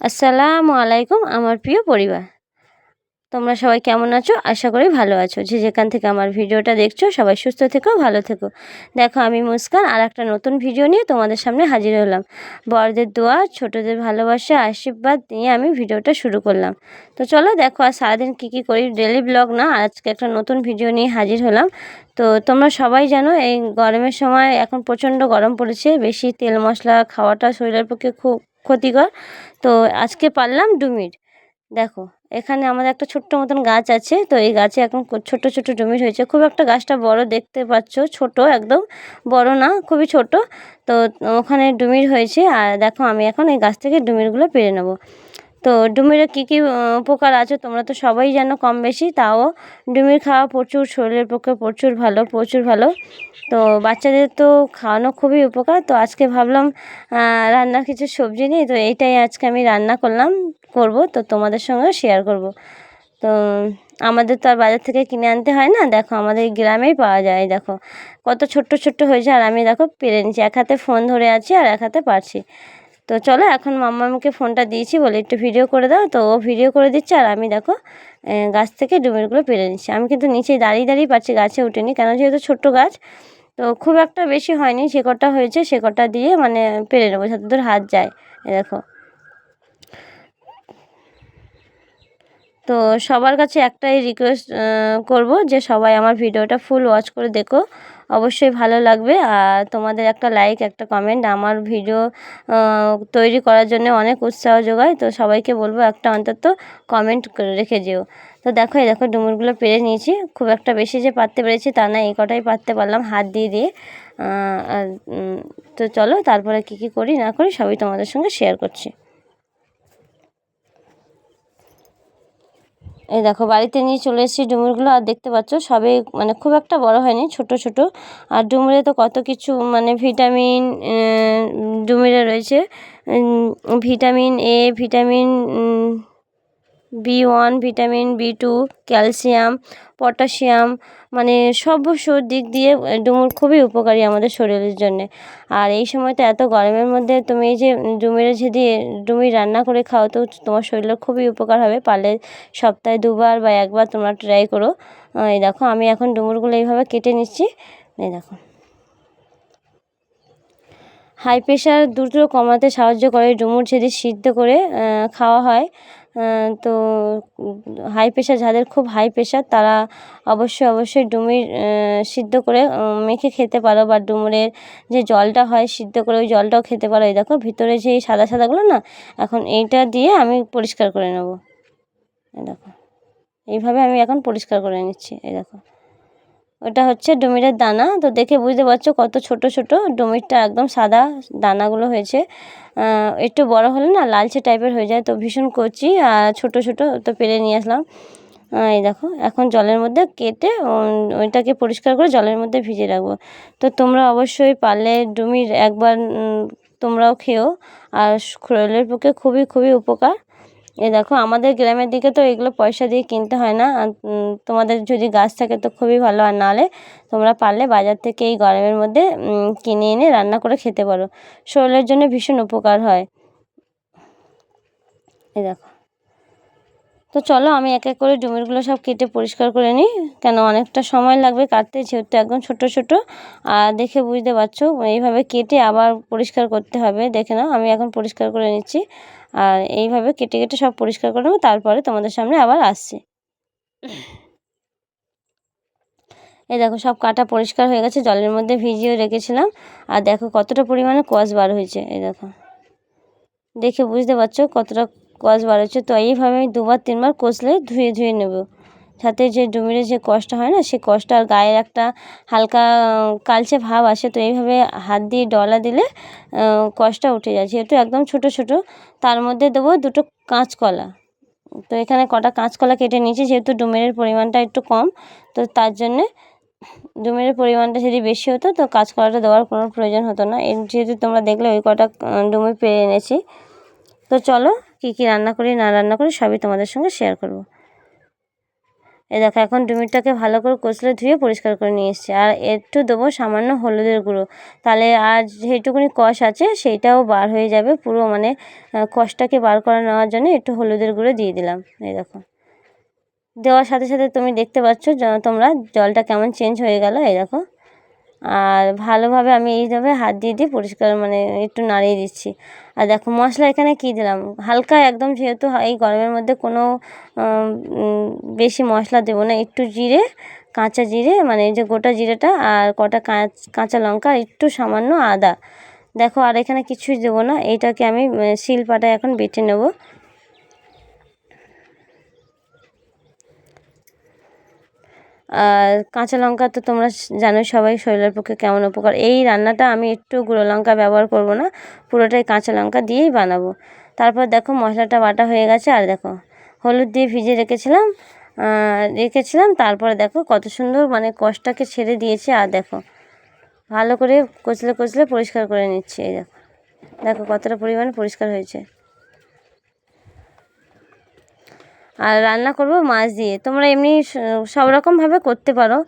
আসসালামু আলাইকুম আমার প্রিয় পরিবার। তোমরা সবাই কেমন আছো? আশা করি ভালো আছো। যে যেখান থেকে আমার ভিডিওটা দেখছ, সবাই সুস্থ থেকো, ভালো থেকো। দেখো, আমি মুস্কান আর একটা নতুন ভিডিও নিয়ে তোমাদের সামনে হাজির হলাম। বড়দের দোয়া, ছোটদের ভালোবাসা, আশীর্বাদ নিয়ে আমি ভিডিওটা শুরু করলাম। তো চলো, দেখো, আর সারাদিন কী কী করি? ডেলি ব্লগ না, আজকে একটা নতুন ভিডিও নিয়ে হাজির হলাম। তো তোমরা সবাই জানো, এই গরমের সময় এখন প্রচণ্ড গরম পড়েছে। বেশি তেল মশলা খাওয়াটা শরীরের পক্ষে খুব ক্ষতিকর। তো আজকে পারলাম ডুমির। দেখো, এখানে আমাদের একটা ছোট্ট মতন গাছ আছে। তো এই গাছে এখন ছোট ছোট ডুমির হয়েছে। খুব একটা গাছটা বড় দেখতে পাচ্ছ, ছোট একদম। বড় না, খুবই ছোট। তো ওখানে ডুমির হয়েছে। আর দেখো, আমি এখন এই গাছ থেকে ডুমিরগুলো পেরে নেব। তো ডুমিরে কী কী উপকার আছে তোমরা তো সবাই জানো কম বেশি তাও ডুমির খাওয়া প্রচুর, শরীরের পক্ষে প্রচুর ভালো প্রচুর ভালো। তো বাচ্চাদের তো খাওয়ানো খুবই উপকার, তো আজকে ভাবলাম রান্নার কিছু সবজি নেই, তো এইটাই আজকে আমি রান্না করলাম, করব, তো তোমাদের সঙ্গে শেয়ার করব। তো আমাদের তো আর বাজার থেকে কিনে আনতে হয় না, দেখো আমাদের গ্রামেই পাওয়া যায়, দেখো। কত ছোট্ট ছোট্ট হয়েছে আর আমি দেখো পেরে নিচ্ছি এক হাতে ফোন ধরে আছি আর এক হাতে পারছি। তো চলো এখন মাম্মাকে ফোনটা দিয়েছি, বলে একটু ভিডিও করে দাও। তো ও ভিডিও করে দিচ্ছে আর আমি দেখো গাছ থেকে ডুমেরগুলো পেরে নিচ্ছি। আমি কিন্তু নিচে দাঁড়িয়ে দাঁড়িয়ে পাচ্ছি গাছে উঠিনি, কেন যেহেতু ছোট্ট গাছ, তো খুব একটা বেশি হয়নি। সে কটা হয়েছে, সে কটা দিয়ে মানে পেরে নেব, যাতে তোর হাত যায়। দেখো। তো সবার কাছে একটাই রিকোয়েস্ট করব যে সবাই আমার ভিডিওটা ফুল ওয়াচ করে দেখো। অবশ্যই ভালো লাগবে। আর তোমাদের একটা লাইক একটা কমেন্ট আমার ভিডিও তৈরি করার জন্য অনেক উৎসাহ যোগায়। তো সবাইকে বলব একটা অন্তত কমেন্ট রেখে যেও। তো দেখো, এই দেখো ডুমুরগুলো পেরে নিয়েছি। খুব একটা বেশি যে পারতে পেরেছি তা না, এই কটাই পারতে পারলাম হাত দিয়ে দিয়ে। তো চলো, তারপরে কী কী করি না করি সবই তোমাদের সঙ্গে শেয়ার করছি। এই দেখো, বাড়িতে নিয়ে চলে এসেছি ডুমুরগুলো, আর দেখতে পাচ্ছ সবে মানে খুব একটা বড় হয়নি, ছোট ছোট। আর ডুমুরে তো কত কিছু মানে ভিটামিন ডুমুরে রয়েছে। Vitamin A, vitamin B one vitamin B two calcium potassium মানে সব দিক দিয়ে ডুমুর খুবই উপকারী আমাদের শরীরের জন্যে। আর এই সময় তো এত গরমের মধ্যে তুমি এই যে ডুমিরে যদি ডুমির রান্না করে খাও, তো তোমার শরীরের খুবই উপকার হবে। পারলে সপ্তাহে দুবার বা একবার তোমরা ট্রাই করো। এই দেখো, আমি এখন ডুমুরগুলো এইভাবে কেটে নিচ্ছি। এই দেখো। হাই প্রেশার দ্রুত কমাতে সাহায্য করে ডুমুর যদি সিদ্ধ করে খাওয়া হয়। তো হাই প্রেশার যাদের খুব হাই প্রেশার তারা অবশ্যই অবশ্যই ডুমির সিদ্ধ করে মেখে খেতে পারো বা ডুমুরের যে জলটা হয় সিদ্ধ করে ওই জলটাও খেতে পারো। এই দেখো ভিতরে যে সাদা সাদাগুলো না, এখন এইটা দিয়ে আমি পরিষ্কার করে নেব। এই দেখো, এইভাবে আমি এখন পরিষ্কার করে নিচ্ছি। এই দেখো ওটা হচ্ছে ডুমিরের দানা। তো দেখে বুঝতে পারছ কত ছোট ছোট। ডুমিরটা একদম সাদা দানাগুলো হয়েছে। একটু বড় হলে না লালচে টাইপের হয়ে যায়। তো ভীষণ কচি আর ছোট ছোট তো পেরে নিয়ে আসলাম। এই দেখো, এখন জলের মধ্যে কেটে ওইটাকে পরিষ্কার করে জলের মধ্যে ভিজে রাখব। তো তোমরা অবশ্যই পারলে ডুমির একবার তোমরাও খেও। আর শরীরের পক্ষে খুবই খুবই উপকার। এ দেখো, আমাদের গ্রামের দিকে তো এগুলো পয়সা দিয়ে কিনতে হয় না। তোমাদের যদি গাছ থাকে তো খুবই ভালো। আর নাহলে তোমরা পারলে বাজার থেকে এই গরমের মধ্যে কিনে এনে রান্না করে খেতে পারো। শরীরের জন্য ভীষণ উপকার হয়। এই দেখো। তো চলো, আমি এক এক করে ডুমিরগুলো সব কেটে পরিষ্কার করে নিই। কেন, অনেকটা সময় লাগবে কাটতে, যেহেতু একদম ছোট ছোট। আর দেখে বুঝতে পারছ, এইভাবে কেটে আবার পরিষ্কার করতে হবে। দেখে নাও, আমি এখন পরিষ্কার করে নিচ্ছি। আর এইভাবে কেটে কেটে সব পরিষ্কার করে নেব, তারপরে তোমাদের সামনে আবার আসছি। এই দেখো সব কাটা পরিষ্কার হয়ে গেছে, জলের মধ্যে ভিজিয়ে রেখেছিলাম। আর দেখো কতটা পরিমাণে কোয়াশ বার হয়েছে, এই দেখো। দেখে বুঝতে পারছ কতটা কোয়াশ বার হয়েছে, তো এইভাবে আমি দুবার, তিনবার কষলে ধুয়ে ধুয়ে নেব। যাতে যে ডুমিরে যে কষটা হয় না, সে কষটা আর গায়ের একটা হালকা কালচে ভাব আসে। তো এইভাবে হাত দিয়ে ডলা দিলে কষটা উঠে যায়। যেহেতু একদম ছোট ছোট, তার মধ্যে দেবো দুটো কাঁচকলা। তো এখানে কটা কাঁচকলা কেটে নিয়েছি, যেহেতু ডুমেরের পরিমাণটা একটু কম, তো তার জন্যে ডুমের পরিমাণটা যদি বেশি হতো, তো কাঁচকলাটা দেওয়ার কোনো প্রয়োজন হতো না। এর যেহেতু তোমরা দেখলে, ওই কটা ডুমে পেয়ে এনেছি। তো চলো, কী কী রান্না করি, না রান্না করি, সবই তোমাদের সঙ্গে শেয়ার করব। এই দেখো, এখন ডুমিরটাকে ভালো করে কষলে ধুয়ে পরিষ্কার করে নিয়ে এসছি। আর একটু দেবো সামান্য হলুদের গুঁড়ো। তাহলে আর যেটুকুনি কষ আছে, সেইটাও বার হয়ে যাবে পুরো মানে কষটাকে বার করে নেওয়ার জন্য একটু হলুদের গুঁড়ো দিয়ে দিলাম। এই দেখো। দেওয়ার সাথে সাথে তুমি দেখতে পাচ্ছ তোমরা জলটা কেমন চেঞ্জ হয়ে গেল এই দেখো। আর ভালোভাবে আমি এইভাবে হাত দিয়ে দিয়ে পরিষ্কার মানে একটু নাড়িয়ে দিচ্ছি। আর দেখো মশলা এখানে কী দিলাম? হালকা একদম যেহেতু এই গরমের মধ্যে কোনো বেশি মশলা দেবো না। একটু জিরে, কাঁচা জিরে মানে এই যে গোটা জিরেটা আর কটা কাঁচা লঙ্কা একটু সামান্য আদা। দেখো আর এখানে কিছুই দেবো না। এইটাকে আমি শিলপাটায় এখন বেটে নেব। আর কাঁচা লঙ্কা তো তোমরা জানো সবাই শরীরের পক্ষে কেমন উপকার। এই রান্নাটা আমি একটু গুঁড়ো লঙ্কা ব্যবহার করব না, পুরোটাই কাঁচা লঙ্কা দিয়েই বানাবো। তারপর দেখো মশলাটা বাটা হয়ে গেছে, আর দেখো হলুদ দিয়ে ভিজে রেখেছিলাম রেখেছিলাম, তারপরে দেখো কত সুন্দর মানে কষটাকে ছেড়ে দিয়েছে, আর দেখো ভালো করে কচলে কচলে পরিষ্কার করে নিচ্ছে, এই দেখো। দেখো কতটা পরিমাণে পরিষ্কার হয়েছে। আর রান্না করব মাছ দিয়ে। তোমরা এমনি সব রকমভাবে করতে পারো।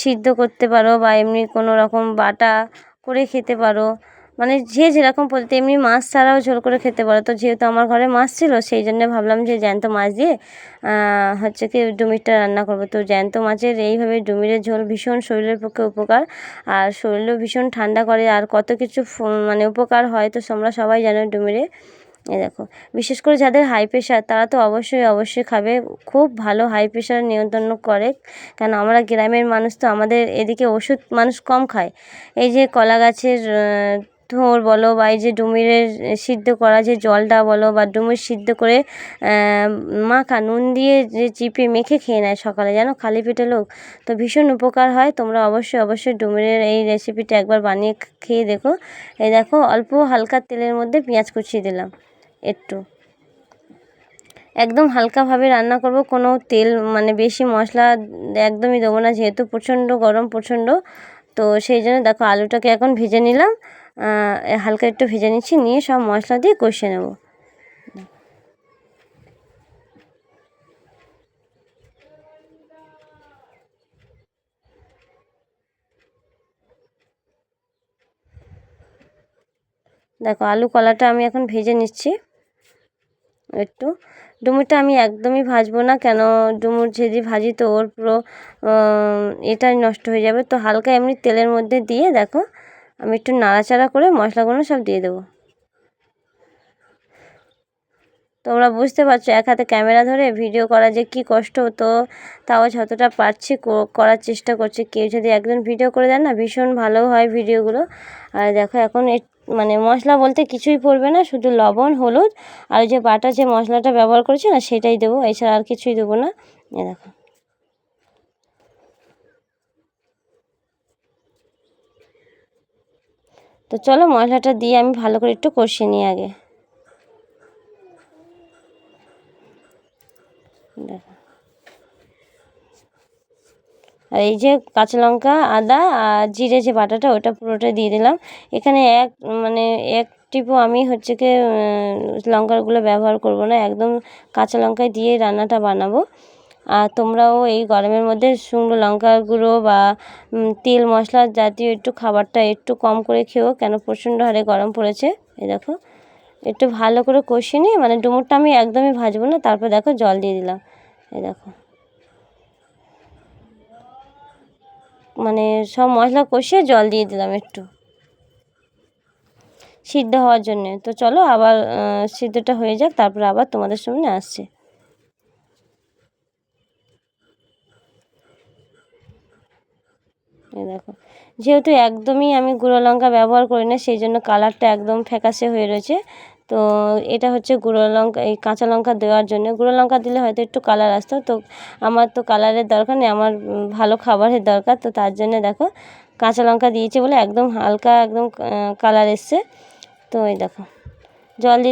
সিদ্ধ করতে পারো বা এমনি কোনো রকম বাটা করে খেতে পারো। মানে যে যেরকম পদ্ধতি, এমনি মাছ ছাড়াও ঝোল করে খেতে পারো। তো যেহেতু আমার ঘরে মাছ ছিল, সেই জন্য ভাবলাম যে জ্যান্ত মাছ দিয়ে হচ্ছে কি ডুমিরটা রান্না করব। তো জ্যান্ত মাছের এইভাবে ডুমিরের ঝোল ভীষণ শরীরের পক্ষে উপকার। আর শরীরও ভীষণ ঠান্ডা করে। আর কত কিছু মানে উপকার হয়, তো তোমরা সবাই জানো ডুমিরে। এই দেখো, বিশেষ করে যাদের হাই প্রেশার তারা তো অবশ্যই অবশ্যই খাবে। খুব ভালো হাই প্রেশার নিয়ন্ত্রণ করে। কেন, আমরা গ্রামের মানুষ তো, আমাদের এদিকে ওষুধ মানুষ কম খায়। এই যে কলা গাছের থোর বলো বা এই যে ডুমিরের সিদ্ধ করা যে জলটা বলো বা ডুমির সিদ্ধ করে মাখা, নুন দিয়ে যে চিপে মেখে খেয়ে নেয় সকালে যেন খালি পেটে লোক। তো ভীষণ উপকার হয়। তোমরা অবশ্যই অবশ্যই ডুমিরের এই রেসিপিটা একবার বানিয়ে খেয়ে দেখো। এই দেখো, অল্প হালকা তেলের মধ্যে পেঁয়াজ কুচিয়ে দিলাম। একটু। একদম হালকাভাবে রান্না করব, কোনো তেল মানে বেশি মশলা একদমই দেবো না, যেহেতু প্রচণ্ড গরম, প্রচণ্ড। তো সেই জন্য দেখো আলুটাকে এখন ভেজে নিলাম। হালকা একটু ভেজে নিচ্ছি, নিয়ে সব মশলা দিয়ে কষিয়ে নেব। দেখো আলু কলাটা আমি এখন ভেজে নিচ্ছি। একটু। ডুমুরটা আমি একদমই ভাজবো না, কেন ডুমুর যদি ভাজি তো ওর পুরো এটাই নষ্ট হয়ে যাবে। তো হালকা এমনি তেলের মধ্যে দিয়ে দেখো, আমি একটু নাড়াচাড়া করে মশলাগুলো সব দিয়ে দেবো। তোমরা বুঝতে পারছ, এক হাতে ক্যামেরা ধরে ভিডিও করা যে কি কষ্ট হতো তাও যতটা পারছি করার চেষ্টা করছি। কেউ যদি একজন ভিডিও করে দেন না, ভীষণ ভালো হয় ভিডিওগুলো। আর দেখো, এখন মানে মশলা বলতে কিছুই পড়বে না, শুধু লবণ, হলুদ আর যে বাটা যে মশলাটা ব্যবহার করেছি না, সেটাই দেবো। এছাড়া আর কিছুই দেবো না। এ দেখো। তো চলো মশলাটা দিয়ে আমি ভালো করে একটু কষিয়ে নিই আগে। দেখো। আর এই যে কাঁচা লঙ্কা, আদা আর জিরে যে বাটাটা, ওটা পুরোটা দিয়ে দিলাম। এখানে এক মানে এক টিপও আমি হচ্ছে কি লঙ্কাগুলো ব্যবহার করব না, একদম কাঁচা লঙ্কায় দিয়ে রান্নাটা বানাবো। আর তোমরাও এই গরমের মধ্যে শুকনো লঙ্কার গুঁড়ো বা তেল মশলা জাতীয় একটু খাবারটা একটু কম করে খেও কেন প্রচণ্ড হারে গরম পড়েছে এই দেখো। একটু ভালো করে কষিয়ে নিয়ে মানে ডুমুরটা আমি একদমই ভাজবো না, তারপর দেখো জল দিয়ে দিলাম এই দেখো। মানে সব মশলা কষিয়ে জল দিয়ে দিলাম একটু। সিদ্ধ হওয়ার জন্যে। তো চলো আবার সিদ্ধটা হয়ে যাক, তারপর আবার তোমাদের সামনে আসছে। দেখো, যেহেতু একদমই আমি গুঁড়ো লঙ্কা ব্যবহার করি না, সেই জন্য কালারটা একদম ফ্যাকাশে হয়ে রয়েছে। তো এটা হচ্ছে গুঁড়ো লঙ্কা, এই কাঁচা লঙ্কা দেওয়ার জন্য। গুঁড়ো লঙ্কা দিলে হয়তো একটু কালার আসতো। তো আমার তো কালারের দরকার নেই, আমার ভালো খাবারের দরকার। তো তার জন্য দেখো, কাঁচা লঙ্কা দিয়েছি বলে একদম হালকা একদম কালার এসছে। তো এই দেখো, জল দিয়ে